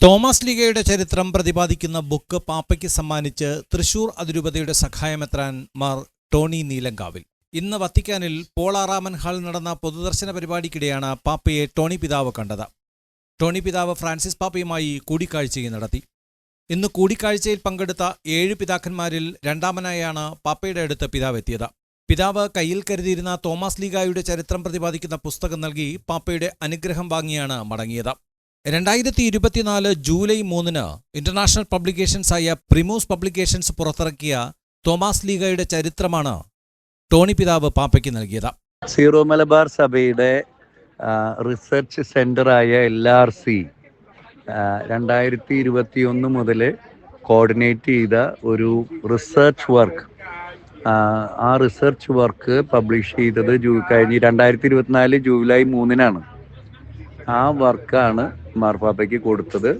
Thomas ലീഗയുടെ ചരിത്രം പ്രതിപാദിക്കുന്ന book പാപ്പയ്ക്ക് സമ്മാനിച്ച് തൃശൂർ അതിരൂപതയുടെ സഹായമെത്രാൻ മാർ ടോണി നീലങ്കാവിൽ. ഇന്ന് വത്തിക്കാനിൽ പോളാറാമൻ ഹാളിൽ നടന്ന പൊതുദർശന പരിപാടിക്കിടെയാണ് പാപ്പയെ ടോണി പിതാവ് കണ്ടത്. ടോണി പിതാവ് ഫ്രാൻസിസ് പാപ്പയുമായി കൂടിക്കാഴ്ചയും നടത്തി. ഇന്ന് കൂടിക്കാഴ്ചയിൽ പങ്കെടുത്ത ഏഴ് പിതാക്കന്മാരിൽ രണ്ടാമനായാണ് പാപ്പയുടെ അടുത്ത് പിതാവ് എത്തിയത് പിതാവ് കയ്യിൽ കരുതിയിരുന്ന തോമസ് ലീഗായുടെ ചരിത്രം പ്രതിപാദിക്കുന്ന പുസ്തകം നൽകി പാപ്പയുടെ അനുഗ്രഹം വാങ്ങിയാണ് മടങ്ങിയത്. രണ്ടായിരത്തി ഇരുപത്തിനാല് ജൂലൈ മൂന്നിന് ഇന്റർനാഷണൽ പബ്ലിക്കേഷൻസ് ആയ പ്രിമോസ് പബ്ലിക്കേഷൻസ് പുറത്തിറക്കിയ തോമസ് ലീഗയുടെ ചരിത്രമാണ് ടോണി പിതാവ് പാപ്പയ്ക്ക് നൽകിയത്. സീറോ മലബാർ സഭയുടെ റിസർച്ച് സെന്ററായ എൽ ആർ സി രണ്ടായിരത്തി ഇരുപത്തി ഒന്ന് മുതൽ കോർഡിനേറ്റ് ചെയ്ത ഒരു റിസർച്ച് വർക്ക് ആ റിസർച്ച് വർക്ക് പബ്ലിഷ് ചെയ്തത് ജൂ കഴിഞ്ഞ് രണ്ടായിരത്തി ഇരുപത്തിനാല് ജൂലൈ മൂന്നിനാണ്. ആ വർക്കാണ് മാർപ്പാപ്പയ്ക്ക് കൊടുത്തത്.